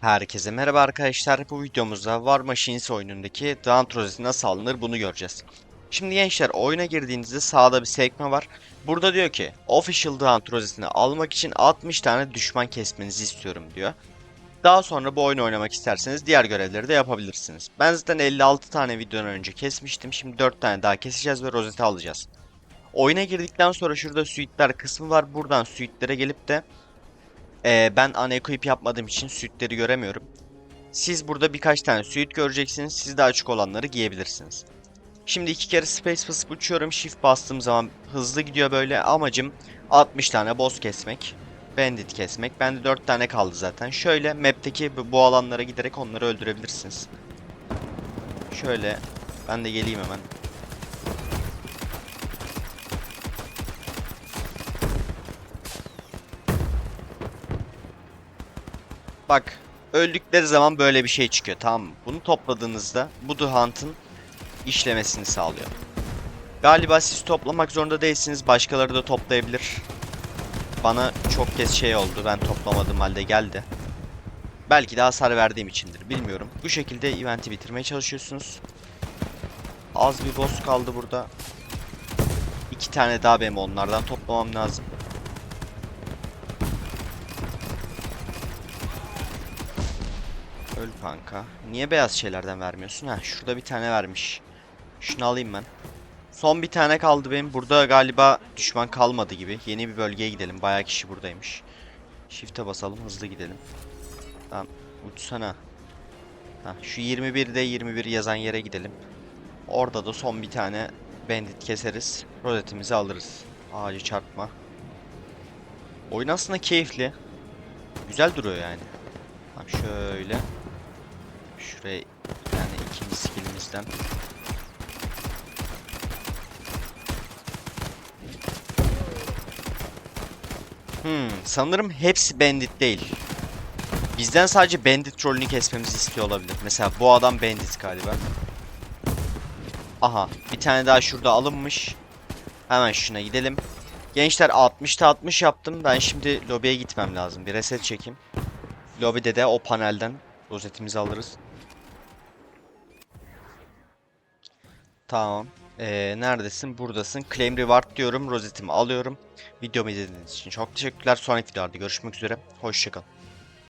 Herkese merhaba arkadaşlar. Bu videomuzda War Machines oyunundaki Dant rozeti nasıl alınır bunu göreceğiz. Şimdi gençler oyuna girdiğinizde sağda bir sekme var. Burada diyor ki Official Dant rozetini almak için 60 tane düşman kesmenizi istiyorum diyor. Daha sonra bu oyunu oynamak isterseniz diğer görevleri de yapabilirsiniz. Ben zaten 56 tane videodan önce kesmiştim. Şimdi 4 tane daha keseceğiz ve rozeti alacağız. Oyuna girdikten sonra şurada suitler kısmı var. Buradan suitlere gelip de ee, ben unequip yapmadığım için suitleri göremiyorum. Siz burada birkaç tane suit göreceksiniz. Siz de açık olanları giyebilirsiniz. Şimdi iki kere space basıp uçuyorum. Shift bastığım zaman hızlı gidiyor böyle. Amacım 60 tane boss kesmek. Bandit kesmek. Bende 4 tane kaldı zaten. Şöyle map'teki bu alanlara giderek onları öldürebilirsiniz. Şöyle ben de geleyim hemen. Bak öldükleri zaman böyle bir şey çıkıyor tamam mı? Bunu topladığınızda bu Hunt'ın işlemesini sağlıyor. Galiba siz toplamak zorunda değilsiniz. Başkaları da toplayabilir. Bana çok kez şey oldu. Ben toplamadığım halde geldi. Belki de hasar verdiğim içindir. Bilmiyorum. Bu şekilde eventi bitirmeye çalışıyorsunuz. Az bir boss kaldı burada. İki tane daha benim onlardan toplamam lazım. Öl kanka. Niye beyaz şeylerden vermiyorsun? Ha şurada bir tane vermiş. Şunu alayım ben. Son bir tane kaldı benim. Burada galiba düşman kalmadı gibi. Yeni bir bölgeye gidelim. Bayağı kişi buradaymış. Shift'e basalım hızlı gidelim. Tamam uçsana. Ha, şu 21'de 21 yazan yere gidelim. Orada da son bir tane bandit keseriz. Rozetimizi alırız. Ağacı çarpma. Oyun aslında keyifli. Güzel duruyor yani. Tamam şöyle. Şuraya yani ikinci skillimizden. Hmm, sanırım hepsi bandit değil. Bizden sadece bandit trollünü kesmemizi istiyor olabilir. Mesela bu adam bandit galiba. Aha, bir tane daha şurada alınmış. Hemen şuna gidelim. Gençler 60'ta 60 yaptım. Ben şimdi lobiye gitmem lazım. Bir reset çekeyim. Lobide de o panelden rozetimizi alırız. Tamam. Ee, neredesin? Buradasın. Claim Reward diyorum. Rozetimi alıyorum. Videomu izlediğiniz için çok teşekkürler. Sonraki videolarda görüşmek üzere. Hoşçakalın.